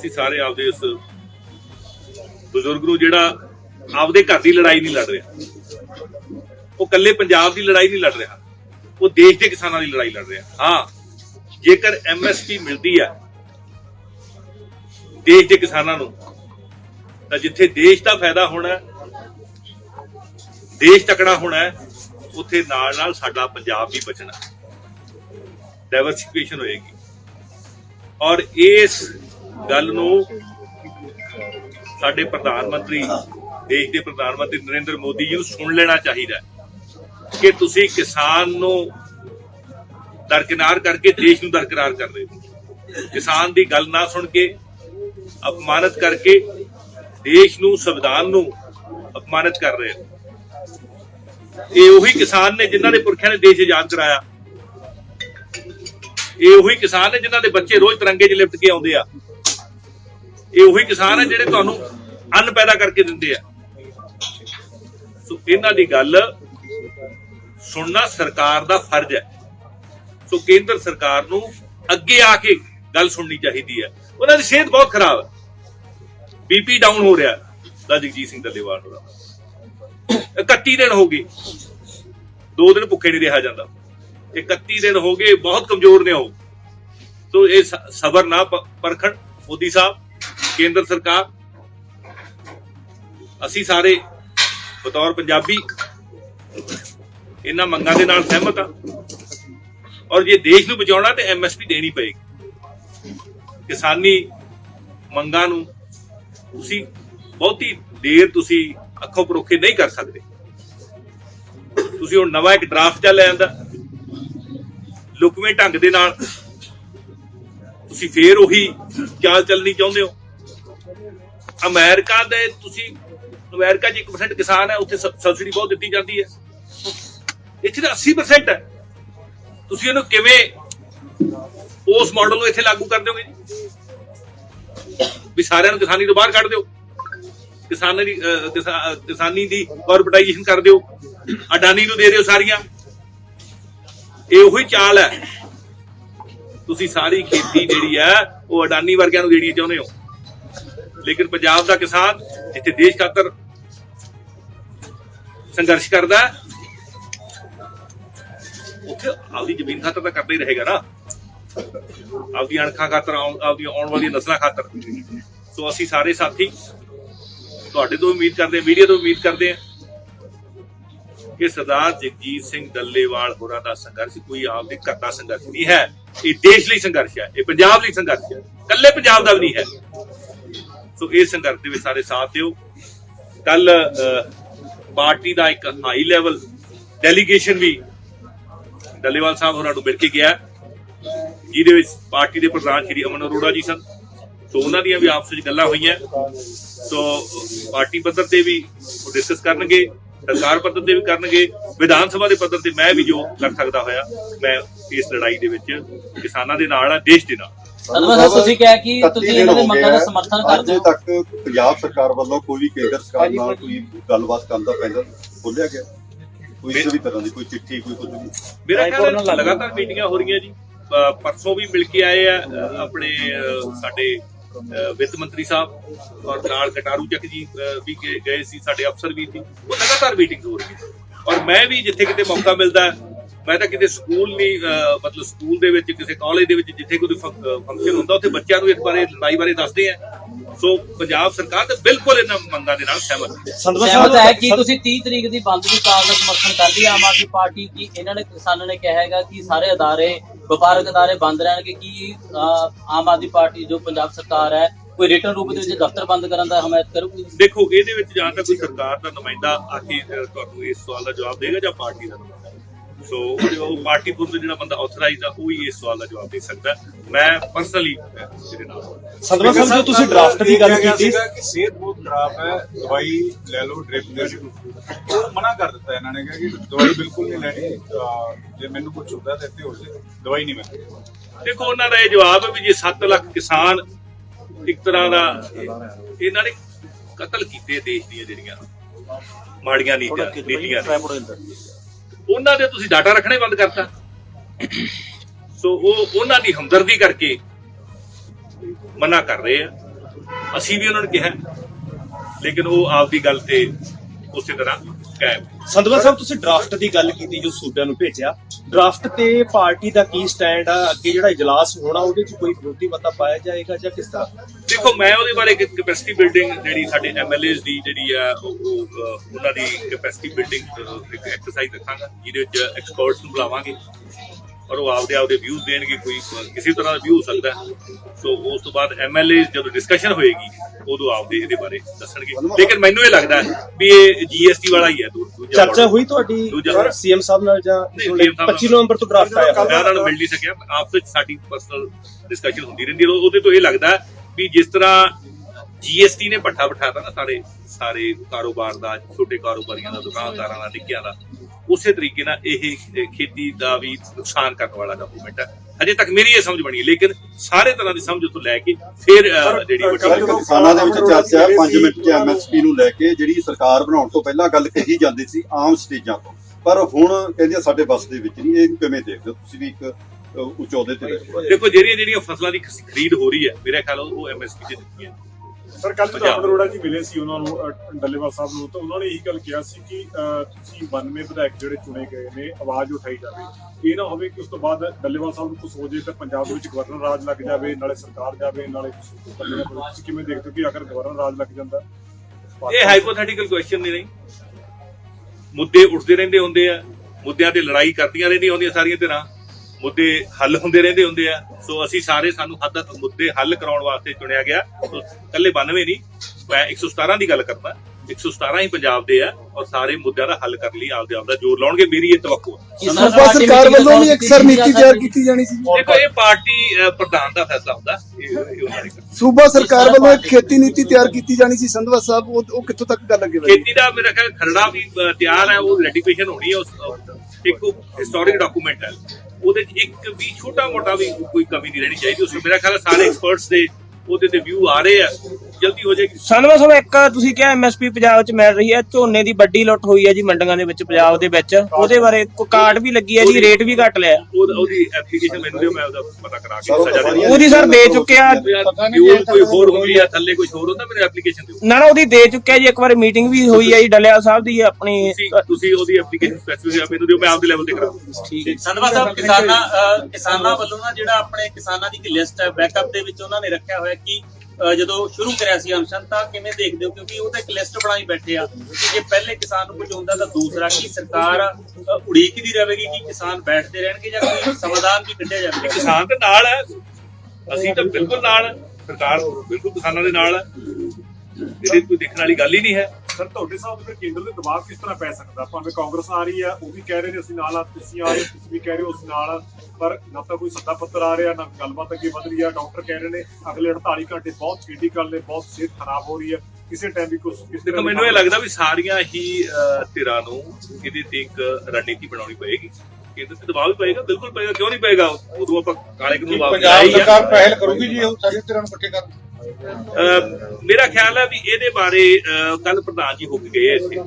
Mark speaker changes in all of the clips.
Speaker 1: ਅਸੀਂ ਸਾਰੇ ਆਪਦੇ ਇਸ ਬਜ਼ੁਰਗ ਨੂੰ ਜਿਹੜਾ ਆਪਦੇ ਘਰ ਦੀ ਲੜਾਈ ਨਹੀਂ ਲੜ ਰਿਹਾ, ਉਹ ਇਕੱਲੇ ਪੰਜਾਬ ਦੀ ਲੜਾਈ ਨਹੀਂ ਲੜ ਰਿਹਾ, ਉਹ ਦੇਸ਼ ਦੇ ਕਿਸਾਨਾਂ ਦੀ ਲੜਾਈ ਲੜ ਰਿਹਾ। ਹਾਂ, ਜੇਕਰ ਐਮਐਸਪੀ ਮਿਲਦੀ ਹੈ, ਦੇਸ਼ ਦੇ ਕਿਸਾਨਾਂ ਨੂੰ, ਤਾਂ ਜਿੱਥੇ ਦੇਸ਼ ਦਾ ਫਾਇਦਾ ਹੋਣਾ ਦੇਸ਼ ਤਕੜਾ ਹੋਣਾ ਉੱਥੇ ਨਾਲ ਨਾਲ ਸਾਡਾ ਪੰਜਾਬ ਵੀ ਬਚਣਾ ਡਾਈਵਰਸਿਫਿਕੇਸ਼ਨ ਹੋਏਗੀ। ਔਰ ਇਸ ਗੱਲ ਨੂੰ ਸਾਡੇ ਪ੍ਰਧਾਨ ਮੰਤਰੀ, ਦੇਸ਼ ਦੇ ਪ੍ਰਧਾਨ ਮੰਤਰੀ ਨਰਿੰਦਰ ਮੋਦੀ ਜੀ ਨੂੰ ਸੁਣ ਲੈਣਾ ਚਾਹੀਦਾ ਕਿ ਤੁਸੀਂ ਕਿਸਾਨ ਨੂੰ ਦਰਕਿਨਾਰ ਕਰਕੇ ਦੇਸ਼ ਨੂੰ ਦਰਕਿਨਾਰ ਕਰ ਰਹੇ ਹੋ। ਕਿਸਾਨ ਦੀ ਗੱਲ ਨਾ ਸੁਣ ਕੇ, ਅਪਮਾਨਿਤ ਕਰਕੇ ਦੇਸ਼ ਨੂੰ, ਸੰਵਿਧਾਨ ਨੂੰ ਅਪਮਾਨਿਤ ਕਰ ਰਹੇ ਹੋ। ਇਹ ਉਹੀ ਕਿਸਾਨ ਨੇ ਜਿਨ੍ਹਾਂ ਦੇ ਪੁਰਖਿਆਂ ਨੇ ਦੇਸ਼ ਆਜ਼ਾਦ ਕਰਾਇਆ। ਇਹ ਉਹੀ ਕਿਸਾਨ ਨੇ ਜਿਨ੍ਹਾਂ ਦੇ ਬੱਚੇ ਰੋਜ਼ ਤਿਰੰਗੇ 'ਚ ਲਿਪਟ ਕੇ ਆਉਂਦੇ ਆ। ਇਹ ਉਹੀ ਕਿਸਾਨ ਹੈ ਜਿਹੜੇ ਤੁਹਾਨੂੰ ਅੰਨ ਪੈਦਾ ਕਰਕੇ ਦਿੰਦੇ ਆ। ਸੋ ਇਹਨਾਂ ਦੀ ਗੱਲ ਸੁਣਨਾ ਸਰਕਾਰ ਦਾ ਫਰਜ਼ ਹੈ। ਸੋ ਕੇਂਦਰ ਸਰਕਾਰ ਨੂੰ ਅੱਗੇ ਆ ਕੇ ਗੱਲ ਸੁਣਨੀ ਚਾਹੀਦੀ ਹੈ। ਉਹਨਾਂ ਦੀ ਸਿਹਤ ਬਹੁਤ ਖਰਾਬ ਹੈ। ਬੀਪੀ ਡਾਊਨ ਹੋ ਰਿਹਾ ਜਗਜੀਤ ਸਿੰਘ ਦੱਲੇਵਾਲ ਦਾ। 31 ਦਿਨ ਹੋ ਗਏ। ਦੋ ਦਿਨ ਭੁੱਖੇ ਨਹੀਂ ਰਿਹਾ ਜਾਂਦਾ। 31 ਦਿਨ ਹੋ ਗਏ, ਬਹੁਤ ਕਮਜ਼ੋਰ ਨੇ ਉਹ। ਸੋ ਇਹ ਸਬਰ ਨਾ ਪਰਖਣ, ਮੋਦੀ ਸਾਹਿਬ। ਕੇਂਦਰ ਸਰਕਾਰ, ਅਸੀਂ ਸਾਰੇ ਬਤੌਰ ਪੰਜਾਬੀ ਇਹਨਾਂ ਮੰਗਾਂ ਦੇ ਨਾਲ ਸਹਿਮਤ ਆ ਔਰ ਜੇ ਦੇਸ਼ ਨੂੰ ਬਚਾਉਣਾ ਤੇ ਐਮਐਸਪੀ ਦੇਣੀ ਪਏਗੀ। ਕਿਸਾਨੀ ਮੰਗਾਂ ਨੂੰ ਤੁਸੀਂ ਬਹੁਤੀ ਦੇਰ ਤੁਸੀਂ ਅੱਖੋਂ ਪਰੋਖੇ ਨਹੀਂ ਕਰ ਸਕਦੇ। ਤੁਸੀਂ ਹੁਣ ਨਵਾਂ ਇੱਕ ਡਰਾਫਟ ਚੱਲ ਆਂਦਾ ਲੁਕਵੇਂ ਢੰਗ ਦੇ ਨਾਲ ਤੁਸੀਂ ਫੇਰ ਉਹੀ ਚਾਲ ਚੱਲਣੀ ਚਾਹੁੰਦੇ ਹੋ। ਅਮਰੀਕਾ ਦੇ ਤੁਸੀਂ, ਅਮਰੀਕਾ 'ਚ 1% ਕਿਸਾਨ ਹੈ, ਉੱਥੇ ਸਬ- ਸਬਸਿਡੀ ਬਹੁਤ ਦਿੱਤੀ ਜਾਂਦੀ ਹੈ। ਇੱਥੇ ਤਾਂ 80% ਹੈ। ਤੁਸੀਂ ਇਹਨੂੰ ਕਿਵੇਂ ਉਸ ਮਾਡਲ ਨੂੰ ਇੱਥੇ ਲਾਗੂ ਕਰ ਦਿਓਗੇ ਜੀ? ਵੀ ਸਾਰਿਆਂ ਨੂੰ ਕਿਸਾਨੀ ਤੋਂ ਬਾਹਰ ਕੱਢ ਦਿਓ। ਕਿਸਾਨਾਂ ਦੀ ਕਿਸਾਨੀ ਦੀ ਕਾਰਪੋਰੇਟਾਈਜੇਸ਼ਨ ਕਰ ਦਿਓ। ਅਡਾਨੀ ਨੂੰ ਦੇ ਦਿਓ ਸਾਰੀਆਂ। ਇਹ ਉਹੀ ਚਾਲ ਹੈ। ਤੁਸੀਂ ਸਾਰੀ ਖੇਤੀ ਜਿਹੜੀ ਹੈ, ਉਹ ਅਡਾਨੀ ਵਰਗਿਆਂ ਨੂੰ ਦੇਣੀ ਚਾਹੁੰਦੇ ਹੋ। ਲੇਕਿਨ ਪੰਜਾਬ ਦਾ ਕਿਸਾਨ ਜਿੱਥੇ ਦੇਸ਼ ਖਾਤਰ ਸੰਘਰਸ਼ ਕਰਦਾ ਉੱਥੇ ਆਪਦੀ ਜ਼ਮੀਨ ਖਾਤਰ ਤਾਂ ਕਰਦਾ ਹੀ ਰਹੇਗਾ ਨਾ। ਆਪਦੀਆਂ ਅਣਖਾਂ ਖਾਤਰ ਆਉਣ- ਆਉਣ ਵਾਲੀਆਂ ਨਸਲਾਂ ਖਾਤਰ। ਸੋ ਅਸੀਂ ਸਾਰੇ ਸਾਥੀ ਤੁਹਾਡੇ ਤੋਂ ਉਮੀਦ ਕਰਦੇ ਹਾਂ, ਮੀਡੀਆ ਤੋਂ ਉਮੀਦ ਕਰਦੇ ਹਾਂ ਕਿ ਸਰਦਾਰ ਜਗਜੀਤ ਸਿੰਘ ਦੱਲੇਵਾਲ ਹੋਰਾਂ ਦਾ ਸੰਘਰਸ਼ ਕੋਈ ਆਪਦੇ ਘਰ ਦਾ ਸੰਘਰਸ਼ ਨਹੀਂ ਹੈ। ਇਹ ਦੇਸ਼ ਲਈ ਸੰਘਰਸ਼ ਹੈ, ਇਹ ਪੰਜਾਬ ਲਈ ਸੰਘਰਸ਼ ਹੈ। ਇਕੱਲੇ ਪੰਜਾਬ ਦਾ ਵੀ ਨਹੀਂ ਹੈ। ਸੋ ਇਹ ਸੰਘਰਸ਼ ਦੇ ਵਿੱਚ ਸਾਰੇ ਸਾਥ ਦਿਓ। ਕੱਲ ਪਾਰਟੀ ਦਾ ਇੱਕ ਹਾਈ ਲੈਵਲ ਡੈਲੀਗੇਸ਼ਨ ਵੀ ਡੱਲੇਵਾਲ ਸਾਹਿਬ ਹੋਰਾਂ ਨੂੰ ਮਿਲ ਕੇ ਗਿਆ। ਜਿਹਦੇ ਵਿੱਚ ਪਾਰਟੀ ਦੇ ਪ੍ਰਧਾਨ ਸ਼੍ਰੀ ਅਮਨ ਅਰੋੜਾ ਜੀ ਸਨ। ਸੋ ਉਹਨਾਂ ਦੀਆਂ ਵੀ ਆਪਸ ਵਿੱਚ ਗੱਲਾਂ ਹੋਈਆਂ। ਸੋ, ਪਾਰਟੀ ਪੱਧਰ ਤੇ ਵੀ ਉਹ ਡਿਸਕਸ ਕਰਨਗੇ, ਸਰਕਾਰ ਪੱਧਰ ਤੇ ਵੀ ਕਰਨਗੇ, ਵਿਧਾਨ ਸਭਾ ਦੇ ਪੱਧਰ ਤੇ ਮੈਂ ਵੀ ਜੋ ਕਰ ਸਕਦਾ ਹੋਇਆ, ਮੈਂ ਇਸ ਲੜਾਈ ਦੇ ਵਿੱਚ ਕਿਸਾਨਾਂ ਦੇ ਨਾਲ ਆ, ਦੇਸ਼ ਦੇ ਨਾਲ।
Speaker 2: ਅਨਵਰ ਸਾਹਿਬ ਤੁਸੀਂ ਕਿਹਾ ਕਿ ਤੁਸੀਂ ਇਹਨਾਂ ਦੇ ਮੰਗਾਂ ਦਾ ਸਮਰਥਨ ਕਰਦੇ
Speaker 3: ਅਜੇ
Speaker 2: ਹੋ।
Speaker 3: ਤੱਕ ਪੰਜਾਬ ਸਰਕਾਰ ਵੱਲੋਂ ਕੋਈ ਵੀ ਕੇਂਦਰ ਸਰਕਾਰ ਨਾਲ ਕੋਈ ਗੱਲਬਾਤ ਕਰਨ ਦਾ ਪਹਿਲਾਂ ਬੋਲਿਆ ਗਿਆ? ਕੋਈ ਕਿਸੇ ਵੀ ਤਰ੍ਹਾਂ ਦੀ ਕੋਈ ਚਿੱਠੀ ਕੋਈ ਕੁਝ ਵੀ?
Speaker 1: ਮੇਰਾ ਖਿਆਲ ਹੈ ਲਗਾਤਾਰ ਮੀਟਿੰਗਾਂ ਹੋ ਰਹੀਆਂ ਜੀ। ਪਰਸੋਂ ਵੀ ਮਿਲ ਕੇ ਆਏ ਆ ਆਪਣੇ ਸਾਡੇ ਵਿੱਤ ਮੰਤਰੀ ਸਾਹਿਬ ਔਰ ਨਾਲ ਕਟਾਰੂ ਚੱਕ ਜੀ ਵੀ ਗਏ- ਗਏ ਸੀ ਸਾਡੇ ਅਫਸਰ ਵੀ ਸੀ। ਉਹ ਲਗਾਤਾਰ ਮੀਟਿੰਗ ਹੋ ਰਹੀ ਹੈ ਔਰ ਮੈਂ ਵੀ ਜਿੱਥੇ ਕਿਤੇ ਮੌਕਾ ਮਿਲਦਾ ਮੈਂ ਤਾਂ ਕਿਤੇ ਸਕੂਲ ਨਹੀਂ ਮਤਲਬ ਸਕੂਲ ਦੇ ਵਿੱਚ ਕਿਸੇ ਕਾਲਜ ਦੇ ਵਿੱਚ ਜਿੱਥੇ ਕੋਈ ਫੰਕਸ਼ਨ ਹੁੰਦਾ ਉੱਥੇ ਬੱਚਿਆਂ ਨੂੰ ਇਸ ਬਾਰੇ ਲੜਾਈ ਬਾਰੇ ਦੱਸਦੇ ਆ। ਸੋ ਪੰਜਾਬ ਸਰਕਾਰ ਤੇ ਬਿਲਕੁਲ ਇਹਨਾਂ ਮੰਗਾਂ ਦੇ ਨਾਲ ਸਹਿਮਤ ਹੈ।
Speaker 2: ਸਹਿਮਤ ਹੈ ਕਿ ਤੁਸੀਂ 30 ਤਰੀਕ ਦੀ ਬੰਦ ਦੀ ਕਾਲ ਦਾ ਸਮਰਥਨ ਕਰਦੇ ਆ ਆਮ ਆਦਮੀ ਪਾਰਟੀ ਕੀ ਇਹਨਾਂ ਨੇ ਕਿਸਾਨਾਂ ਨੇ ਕਿਹਾ ਹੈਗਾ ਕਿ ਸਾਰੇ ਅਦਾਰੇ ਵਪਾਰਕ ਅਦਾਰੇ ਬੰਦ ਰਹਿਣਗੇ ਕਿ ਆਮ ਆਦਮੀ ਪਾਰਟੀ ਜੋ ਪੰਜਾਬ ਸਰਕਾਰ ਹੈ ਕੋਈ ਰਿਟਰਨ ਰੂਪ ਦੇ ਵਿੱਚ ਦਫ਼ਤਰ ਬੰਦ ਕਰਨ ਦਾ ਹਮਾਇਤ ਕਰੂਗੀ?
Speaker 1: ਦੇਖੋ ਇਹਦੇ ਵਿੱਚ ਜਾਂ ਤਾਂ ਕੋਈ ਸਰਕਾਰ ਦਾ ਨੁਮਾਇੰਦਾ ਆ ਕੇ ਤੁਹਾਨੂੰ ਇਸ ਸਵਾਲ ਦਾ ਜਵਾਬ ਦੇਗਾ ਜਾਂ ਪਾਰਟੀ ਦਾ? ਸੋ ਉਹ ਪਾਰਟੀ ਪੁਰ ਜਿਹੜਾ ਬੰਦਾ ਆਥੋਰਾਈਜ਼ਡ ਆ ਉਹ ਹੀ ਇਸ ਸਵਾਲ ਦਾ ਜਵਾਬ ਦੇ ਸਕਦਾ। ਮੈਂ ਪਰਸਨਲੀ ਮੇਰੇ ਨਾਲ
Speaker 4: ਸੰਦਮਾ ਸਾਹਿਬ ਜੋ ਤੁਸੀਂ ਡਰਾਫਟ ਦੀ ਗੱਲ ਕੀਤੀ
Speaker 5: ਕਿ ਸਿਹਤ ਬਹੁਤ ਖਰਾਬ ਹੈ ਦਵਾਈ ਲੈ ਲਓ ਡ੍ਰਿਪ ਦੇ ਉਹ ਮਨਾ ਕਰ ਦਿੱਤਾ ਇਹਨਾਂ ਨੇ ਕਿ ਦਵਾਈ ਬਿਲਕੁਲ ਨਹੀਂ ਲੈਣੀ ਜੇ ਮੈਨੂੰ ਕੁਝ ਹੁੰਦਾ ਤਾਂ ਇੱਥੇ ਹੋ ਜਾਏ ਦਵਾਈ ਨਹੀਂ ਮੈਂ ਲੈਣੀ।
Speaker 1: ਦੇਖੋ ਉਹਨਾਂ ਦਾ ਇਹ ਜਵਾਬ ਹੈ ਵੀ ਜੇ 7 ਲੱਖ ਕਿਸਾਨ ਇੱਕ ਤਰ੍ਹਾਂ ਦਾ ਇਹਨਾਂ ਨੇ ਕਤਲ ਕੀਤੇ ਦੇਸ਼ ਦੀਆਂ ਜਿਹੜੀਆਂ ਮਾੜੀਆਂ ਨੀਤੀਆਂ ਨੀਤੀਆਂ ਨੇ। ਉਹਨਾਂ ਦੇ ਤੁਸੀਂ ਡਾਟਾ ਰੱਖਣੇ ਬੰਦ ਕਰਤਾ। ਸੋ ਉਹ ਉਹਨਾਂ ਦੀ ਹਮਦਰਦੀ ਕਰਕੇ ਮਨਾ ਕਰ ਰਹੇ ਆ। ਅਸੀਂ ਵੀ ਉਹਨਾਂ ਨੂੰ ਕਿਹਾ, ਲੇਕਿਨ ਉਹ ਆਪਦੀ ਗੱਲ ਤੇ ਉਸੇ ਤਰ੍ਹਾਂ ਕਾਇਮ
Speaker 4: ਸੰਧਵਾ ਸਾਹਿਬ, ਤੁਸੀਂ ਡਰਾਫਟ ਦੀ ਗੱਲ ਕੀਤੀ ਜੋ ਸੂਬਿਆਂ ਨੂੰ ਭੇਜਿਆ ਡਰਾਫਟ ਤੇ ਪਾਰਟੀ ਦਾ ਕੀ ਸਟੈਂਡ ਆ? ਅੱਗੇ ਜਿਹੜਾ ਇਜਲਾਸ ਹੋਣਾ, ਉਹਦੇ 'ਚ ਕੋਈ ਵਿਰੋਧੀ ਮਤਾ ਪਾਇਆ ਜਾਏਗਾ ਜਾਂ ਕਿਸ ਤਰ੍ਹਾਂ?
Speaker 1: ਦੇਖੋ, ਮੈਂ ਉਹਦੇ ਬਾਰੇ ਕੈਪੈਸਿਟੀ ਬਿਲਡਿੰਗ ਜਿਹੜੀ ਸਾਡੇ ਐਮਐਲਏਜ਼ ਦੀ ਜਿਹੜੀ ਆ ਉਹਨਾਂ ਦੀ ਕੈਪੈਸਿਟੀ ਬਿਲਡਿੰਗ ਇੱਕ ਐਕਸਰਸਾਈਜ਼ ਰੱਖਾਂਗਾ, ਜਿਹਦੇ ਵਿੱਚ ਐਕਸਪਰਟਸ ਨੂੰ ਬੁਲਾਵਾਂਗੇ ਔਰ ਉਹ ਆਪਦੇ ਆਪਦੇ ਵਿਊਜ਼ ਦੇਣਗੇ ਕੋਈ, ਕਿਸੇ ਤਰ੍ਹਾਂ ਦਾ ਵਿਊ ਹੋ ਸਕਦਾ। ਸੋ ਉਸ ਤੋਂ ਬਾਅਦ ਐਮਐਲਏ ਜਦੋਂ ਡਿਸਕਸ਼ਨ ਹੋਏਗੀ ਉਦੋਂ ਆਪਦੇ ਇਹਦੇ ਬਾਰੇ ਦੱਸਣਗੇ। ਲੇਕਿਨ ਮੈਨੂੰ ਇਹ ਲੱਗਦਾ ਹੈ ਵੀ ਇਹ ਜੀਐਸਟੀ ਵਾਲਾ ਹੀ ਹੈ ਦੂ- ਦੂਜਾ
Speaker 4: ਚਰਚਾ। ਹੋਈ ਤੁਹਾਡੀ ਸੀਐਮ ਸਾਹਿਬ ਨਾਲ ਜਾਂ
Speaker 1: ਨਹੀਂ, CM ਸਾਹਿਬ
Speaker 4: 25 ਨਵੰਬਰ ਤੋਂ ਡਰਾਫਟ ਆਇਆ
Speaker 1: ਮੈਂ ਉਹਨਾਂ ਨੂੰ ਮਿਲ ਨਹੀਂ ਸਕਿਆ ਆਪਸ ਵਿੱਚ ਸਾਡੀ ਪਰਸਨਲ ਡਿਸਕਸ਼ਨ ਹੁੰਦੀ ਰਹਿੰਦੀ ਹੈ। ਉਹਦੇ ਤੋਂ ਇਹ ਲੱਗਦਾ ਵੀ ਜਿਸ ਤਰ੍ਹਾਂ ਜੀਐਸਟੀ ਨੇ ਪੱਠਾ ਬਿਠਾਤਾ ਨਾ ਸਾਰੇ ਸਾਰੇ ਕਾਰੋਬਾਰ ਦਾ ਛੋਟੇ ਕਾਰੋਬਾਰੀਆਂ ਦਾ ਦੁਕਾਨਦਾਰਾਂ ਦਾ ਨਿੱਕਿਆਂ ਦਾ ਉਸੇ ਤਰੀਕੇ ਨਾਲ ਇਹ ਖੇਤੀ ਦਾ ਵੀ ਨੁਕਸਾਨ ਕਰਨ ਵਾਲਾ ਡਾਕੂਮੈਂਟ ਹੈ। ਅਜੇ ਤੱਕ ਮੇਰੀ ਇਹ ਸਮਝ ਬਣੀ ਹੈ, ਲੇਕਿਨ ਸਾਰੇ ਤਰ੍ਹਾਂ ਦੀ ਸਮਝ ਉਤੋਂ ਲੈ ਕੇ ਫਿਰ ਜਿਹੜੀ
Speaker 3: ਕਿਸਾਨਾਂ ਦੇ ਵਿੱਚ ਚਰਚਾ ਹੈ 5 ਮਿੰਟ 'ਚ ਐਮਐਸਪੀ ਨੂੰ ਲੈ ਕੇ ਜਿਹੜੀ ਸਰਕਾਰ ਬਣਾਉਣ ਤੋਂ ਪਹਿਲਾਂ ਗੱਲ ਕਹੀ ਜਾਂਦੀ ਸੀ ਆਮ ਸਟੇਜਾਂ ਤੋਂ। ਪਰ ਹੁਣ ਕਹਿੰਦੇ ਸਾਡੇ ਬਸ ਦੇ ਵਿੱਚ ਨਹੀਂ ਇਹ ਕਿਵੇਂ ਦੇਖਦੇ ਤੁਸੀਂ ਵੀ ਇੱਕ ਅ, ਉੱਚ ਅਹੁਦੇ ਤੇ।
Speaker 1: ਦੇਖੋ ਜਿਹੜੀਆਂ ਜਿਹੜੀਆਂ ਫਸਲਾਂ ਦੀ ਖਰੀਦ ਹੋ ਰਹੀ ਹੈ ਮੇਰੇ ਖਿਆਲ ਉਹ ਐਮਐਸਪੀ ਤੇ ਦਿੱਤੀਆਂ।
Speaker 6: ਸਰ ਕੱਲ। ਜਦੋਂ ਅਰੋੜਾ ਜੀ ਮਿਲੇ ਸੀ ਉਹਨਾਂ ਨੂੰ ਡੱਲੇਵਾਲ ਸਾਹਿਬ ਨੂੰ ਤਾਂ ਉਹਨਾਂ ਨੇ ਇਹੀ ਗੱਲ ਕਿਹਾ ਸੀ ਕਿ ਤੁਸੀਂ 92 ਵਿਧਾਇਕ ਜਿਹੜੇ ਚੁਣੇ ਗਏ ਨੇ ਆਵਾਜ਼ ਉਠਾਈ ਜਾਵੇ ਇਹ ਨਾ ਹੋਵੇ ਕਿ ਉਸ ਤੋਂ ਬਾਅਦ ਡੱਲੇਵਾਲ ਸਾਹਿਬ ਨੂੰ ਕੁਝ ਹੋ ਜੇ ਤਾਂ ਪੰਜਾਬ ਦੇ ਵਿੱਚ ਗਵਰਨਰ ਰਾਜ ਲੱਗ ਜਾਵੇ ਨਾਲੇ ਸਰਕਾਰ ਜਾਵੇ ਨਾਲੇ। ਤੁਸੀਂ ਕਿਵੇਂ ਦੇਖਦੇ ਹੋ ਕਿ ਅਗਰ ਗਵਰਨਰ ਰਾਜ ਲੱਗ ਜਾਂਦਾ
Speaker 1: ਇਹ ਹਾਈਪੋਥੈਟੀਕਲ ਕੁਐਸਚਨ ਨਹੀਂ ਨਹੀਂ ਮੁੱਦੇ ਉੱਠਦੇ ਰਹਿੰਦੇ ਹੁੰਦੇ ਆ ਮੁੱਦਿਆਂ ਤੇ ਲੜਾਈ ਕਰਦੀਆਂ ਰਹਿੰਦੀਆਂ ਹੁੰਦੀਆਂ ਸਾਰੀਆਂ ਧਿਰਾਂ ਮੁੱਦੇ ਹੱਲ ਹੁੰਦੇ ਰਹਿੰਦੇ ਹੁੰਦੇ ਆ। ਸੋ ਅਸੀਂ ਸਾਰੇ ਸਾਨੂੰ ਹੱਦ ਤੱਕ ਮੁੱਦੇ ਹੱਲ ਕਰਾਉਣ ਵਾਸਤੇ ਚੁਣਿਆ ਗਿਆ। ਸੋ ਇਕੱਲੇ 92 ਨਹੀਂ ਮੈਂ 117 ਦੀ ਗੱਲ ਕਰਦਾ। 117 ਹੀ ਪੰਜਾਬ ਦੇ ਆ ਔਰ ਸਾਰੇ ਮੁੱਦਿਆਂ ਦਾ ਹੱਲ ਕਰਨ ਲਈ ਆਪਦੇ ਆਪ ਦਾ ਜ਼ੋਰ ਲਾਉਣਗੇ ਮੇਰੀ ਇਹ ਤਵੱਕੂ ਹੈ
Speaker 7: ਸੂਬਾ ਸਰਕਾਰ ਵੱਲੋਂ ਵੀ ਅਕਸਰ ਨੀਤੀ ਤਿਆਰ ਕੀਤੀ ਜਾਣੀ ਸੀ
Speaker 1: ਦੇਖੋ ਇਹ ਪਾਰਟੀ ਪ੍ਰਧਾਨ ਦਾ ਫੈਸਲਾ ਹੁੰਦਾ।
Speaker 7: ਸੂਬਾ ਸਰਕਾਰ ਵੱਲੋਂ ਇੱਕ ਖੇਤੀ ਨੀਤੀ ਤਿਆਰ ਕੀਤੀ ਜਾਣੀ ਸੀ ਸੰਧਵਾ ਸਾਹਿਬ ਉਹ ਉਹ ਕਿੱਥੋਂ ਤੱਕ ਗੱਲ ਅੱਗੇ ਵਧੀ?
Speaker 1: ਖੇਤੀ ਦਾ ਮੇਰਾ ਖਿਆਲ ਖਰੜਾ ਵੀ ਤਿਆਰ ਹੈ ਉਹ ਰੈਟੀਫਿਕੇਸ਼ਨ ਹੋਣੀ ਹੈ ਉਸ ਇੱਕ ਹਿਸਟੋਰਿਕ ਡਾਕੂਮੈਂਟ ਹੈ। ਉਹਦੇ ਚ ਇੱਕ ਵੀ ਛੋਟਾ ਮੋਟਾ ਵੀ ਕੋਈ ਕਮੀ ਨਹੀਂ ਰਹਿਣੀ ਚਾਹੀਦੀ। ਉਸ ਵਿੱਚ ਮੇਰਾ ਖਿਆਲ ਸਾਰੇ ਐਕਸਪਰਟਸ ਦੇ ਉਹਦੇ ਤੇ ਵਿਊ ਆ ਰਹੇ ਆ। ਜਲਦੀ ਹੋ ਜਾਏਗੀ।
Speaker 8: ਸਾਨੂੰ ਬਸ ਹੁਣ ਇੱਕ ਤੁਸੀਂ ਕਿਹਾ ਐਮਐਸਪੀ ਪੰਜਾਬ ਚ ਮਿਲ ਰਹੀ ਹੈ ਝੋਨੇ ਦੀ ਵੱਡੀ ਲੁੱਟ ਹੋਈ ਹੈ ਜੀ ਮੰਡੀਆਂ ਦੇ ਵਿੱਚ ਪੰਜਾਬ ਦੇ ਵਿੱਚ। ਉਹਦੇ ਬਾਰੇ ਕੋਈ ਕਾਰਡ ਵੀ ਲੱਗੀ ਹੈ ਜੀ ਰੇਟ ਵੀ ਘੱਟ ਲਿਆ।
Speaker 1: ਉਹ- ਉਹਦੀ ਐਪਲੀਕੇਸ਼ਨ ਮੈਨੂੰ ਦਿਓ ਮੈਂ ਉਹਦਾ ਪਤਾ ਕਰਾ ਕੇ ਸਜ਼ਾ ਦੇ
Speaker 8: ਉਹਦੀ ਸਰ ਦੇ ਚੁੱਕਿਆ।
Speaker 1: ਵਿਊ ਕੋਈ ਹੋਰ ਹੁੰਦੀ ਆ ਥੱਲੇ ਕੁਝ ਹੋਰ ਹੁੰਦਾ ਮੈਨੂੰ ਐਪਲੀਕੇਸ਼ਨ ਦਿਓ।
Speaker 8: ਨਾ ਨਾ ਉਹਦੀ ਦੇ ਚੁੱਕਿਆ ਜੀ ਇੱਕ ਵਾਰ ਮੀਟਿੰਗ ਵੀ ਹੋਈ ਹੈ ਜੀ ਡੱਲਿਆ ਸਾਹਿਬ ਦੀ ਆਪਣੀ
Speaker 1: ਤੁਸੀਂ ਤੁਸੀਂ ਉਹਦੀ ਐਪਲੀਕੇਸ਼ਨ ਸਪੈਸੀਫਿਕ ਮੈਨੂੰ ਦਿਓ ਮੈਂ ਆਪਦੇ ਲੈਵਲ ਤੇ ਕਰਾ
Speaker 8: ਠੀਕ ਹੈ
Speaker 2: ਸੰਧਵਾ ਸਾਹਿਬ ਕਿਸਾਨਾਂ ਅਹ, ਕਿਸਾਨਾਂ ਵੱਲੋਂ ਨਾ ਜਿਹੜਾ ਆਪਣੇ ਕਿਸਾਨਾਂ ਦੀ ਇੱਕ ਲਿਸਟ ਹੈ ਬੈਕਅਪ ਦੇ ਵਿੱਚ ਉਹਨਾਂ ਨੇ ਰੱਖਿਆ ਹੋਇਆ ਕਿ ਜਦੋਂ ਸ਼ੁਰੂ ਕਰਿਆ ਸੀ ਅਨਸ਼ਨ ਤਾਂ ਕਿਵੇਂ ਦੇਖਦੇ ਹੋ? ਕਿਉਂਕਿ ਉਹ ਤਾਂ ਇੱਕ ਲਿਸਟ ਬਣਾਈ ਬੈਠੇ ਆ। ਕਿ ਜੇ ਪਹਿਲੇ ਕਿਸਾਨ ਨੂੰ ਕੁਝ ਹੁੰਦਾ ਤਾਂ ਦੂਸਰਾ ਕੀ ਸਰਕਾਰ ਅਹ, ਉਡੀਕਦੀ ਰਹੇਗੀ ਕਿ ਕਿਸਾਨ ਬੈਠਦੇ ਰਹਿਣਗੇ ਜਾਂ ਕੋਈ ਸਮਾਧਾਨ ਵੀ ਕੱਢਿਆ ਜਾਵੇਗਾ?
Speaker 1: ਕਿਸਾਨ ਤੇ ਨਾਲ ਹੈ। ਅਸੀਂ ਤਾਂ ਬਿਲਕੁਲ ਨਾਲ ਸਰਕਾਰ ਬਿਲਕੁਲ ਕਿਸਾਨਾਂ ਦੇ ਨਾਲ ਹੈ। ਇਹਦੇ ਕੋਈ ਦੇਖਣ ਵਾਲੀ ਗੱਲ ਹੀ ਨਹੀਂ ਹੈ।
Speaker 6: ਸਰ ਤੁਹਾਡੇ ਹਿਸਾਬ ਨਾਲ ਫਿਰ ਕੇਂਦਰ ਦੇ ਦਬਾਅ ਕਿਸ ਤਰ੍ਹਾਂ ਪੈ ਸਕਦਾ? ਭਾਵੇਂ ਕਾਂਗਰਸ ਆ ਰਹੀ ਆ ਉਹ ਵੀ ਕਹਿ ਰਹੇ ਨੇ ਅਸੀਂ ਨਾਲ ਆ ਤੁਸੀਂ ਆ ਰਹੇ ਤੁਸੀਂ ਵੀ ਕਹਿ ਰਹੇ ਹੋ ਅਸੀਂ ਨਾਲ ਪਰ ਨਾ ਤਾਂ ਕੋਈ ਸੱਦਾ ਪੱਤਰ ਆ ਰਿਹਾ ਨਾ ਗੱਲਬਾਤ ਅੱਗੇ ਵਧ ਰਹੀ ਆ ਡਾਕਟਰ ਕਹਿ ਰਹੇ ਨੇ ਅਗਲੇ 48 ਘੰਟੇ ਬਹੁਤ ਕ੍ਰਿਟੀਕਲ ਨੇ ਬਹੁਤ ਸਿਹਤ ਖਰਾਬ ਹੋ ਰਹੀ ਹੈ। ਕਿਸੇ ਟਾਈਮ ਵੀ ਕੁਝ ਕਿਸੇ
Speaker 1: ਦੇਖੋ ਮੈਨੂੰ ਇਹ ਲੱਗਦਾ ਵੀ ਸਾਰੀਆਂ ਹੀ ਧਿਰਾਂ ਨੂੰ ਇਹਦੇ ਤੇ ਇੱਕ ਰਣਨੀਤੀ ਬਣਾਉਣੀ ਪਏਗੀ। ਕੇਂਦਰ ਤੇ ਦਬਾਅ ਵੀ ਪਏਗਾ ਬਿਲਕੁਲ ਪਏਗਾ ਕਿਉਂ ਨਹੀਂ ਪਏਗਾ? ਉਦੋਂ ਆਪਾਂ ਕਾਲੇ ਕਾਨੂੰਨ ਵਾਪਸ ਹੀ ਆ।
Speaker 5: ਪਹਿਲ ਕਰੂਗੀ ਜੀ ਉਹ ਸਾਰੇ ਧਿਰਾਂ ਨੂੰ ਇਕੱਠੇ ਕਰਨ।
Speaker 1: ਮੇਰਾ ਖਿਆਲ ਹੈ ਵੀ ਇਹਦੇ ਬਾਰੇ ਕੱਲ ਪ੍ਰਧਾਨ ਜੀ ਹੋ ਕੇ ਗਏ ਇੱਥੇ।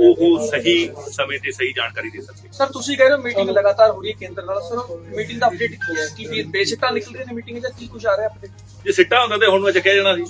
Speaker 1: ਉਹ ਸਹੀ ਸਮੇਂ ਤੇ ਸਹੀ ਜਾਣਕਾਰੀ ਦੇ ਸਕਦੇ।
Speaker 9: ਸਰ ਤੁਸੀਂ ਕਹਿ ਰਹੇ ਹੋ ਮੀਟਿੰਗ ਲਗਾਤਾਰ ਹੋ ਰਹੀ ਹੈ ਕੇਂਦਰ ਨਾਲ। ਸਰ ਮੀਟਿੰਗ ਦਾ ਅਪਡੇਟ ਕੀ ਹੈ? ਕਿ ਬੇਸਿਕਟਾਂ ਨਿਕਲ ਰਹੀਆਂ ਨੇ ਮੀਟਿੰਗ ਜਾਂ ਕੀ ਕੁਝ ਆ ਰਿਹਾ ਅਪਡੇਟ
Speaker 1: ਜੇ ਸਿੱਟਾ ਹੁੰਦਾ ਤੇ ਹੁਣ ਮੈਂ ਚੱਕਿਆ ਜਾਣਾ ਸੀ।